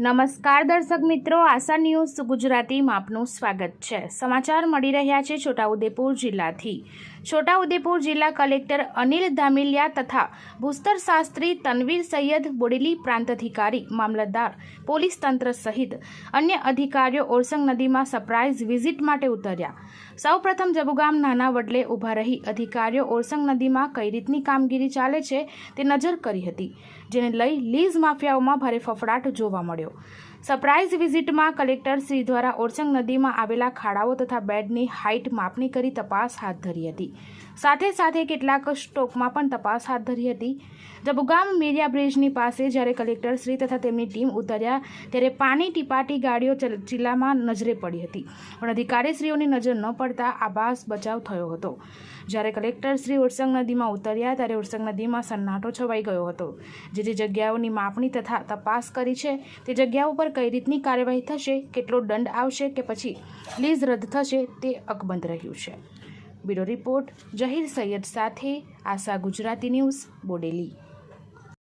નમસ્કાર દર્શક મિત્રો, આશા ન્યૂઝ ગુજરાતીમાં આપનું સ્વાગત છે. સમાચાર મળી રહ્યા છે છોટાઉદેપુર જિલ્લાથી. છોટાઉદેપુર જિલ્લા કલેક્ટર અનિલ ધામિલિયા તથા ભૂસ્તર શાસ્ત્રી તનવીર સૈયદ બોડેલી પ્રાંત અધિકારી મામલતદાર, પોલીસ તંત્ર સહિત અન્ય અધિકારીઓ ઓરસંગ નદીમાં સરપ્રાઇઝ વિઝિટ માટે ઉતર્યા. સૌપ્રથમ જબુગામ નાના વડલે ઊભા રહી અધિકારીઓ ઓરસંગ નદીમાં કઈ રીતની કામગીરી ચાલે છે તે નજર કરી હતી, જેને લઈ લીઝ માફિયાઓમાં ભારે ફફડાટ જોવા મળ્યો. you સરપ્રાઇઝ વિઝિટમાં કલેક્ટર શ્રી દ્વારા ઓરસંગ નદીમાં આવેલા ખાડાઓ તથા બેડની હાઇટ માપણી કરી તપાસ હાથ ધરી હતી. સાથે સાથે કેટલાક સ્ટોકમાં પણ તપાસ હાથ ધરી હતી. જબુગામ મેરિયા બ્રિજની પાસે જ્યારે કલેક્ટર શ્રી તથા તેમની ટીમ ઉતર્યા ત્યારે પાણી ટીપાટી ગાડીઓ જિલ્લામાં નજરે પડી હતી. પણ અધિકારીશ્રીઓની નજર ન પડતા આભાસ બચાવ થયો હતો. જ્યારે કલેક્ટર શ્રી ઉરસંગ નદીમાં ઉતર્યા ત્યારે ઉરસંગ નદીમાં સન્નાટો છવાઈ ગયો હતો. જે જે જગ્યાઓની માપણી તથા તપાસ કરી છે તે જગ્યાઓ પર કઈ રીતની કાર્યવાહી થશે, કેટલો દંડ આવશે કે પછી લીઝ રદ થશે તે અકબંધ રહ્યું છે. બ્યુરો રિપોર્ટ જહીર સૈયદ સાથે આશા ગુજરાતી ન્યૂઝ, બોડેલી.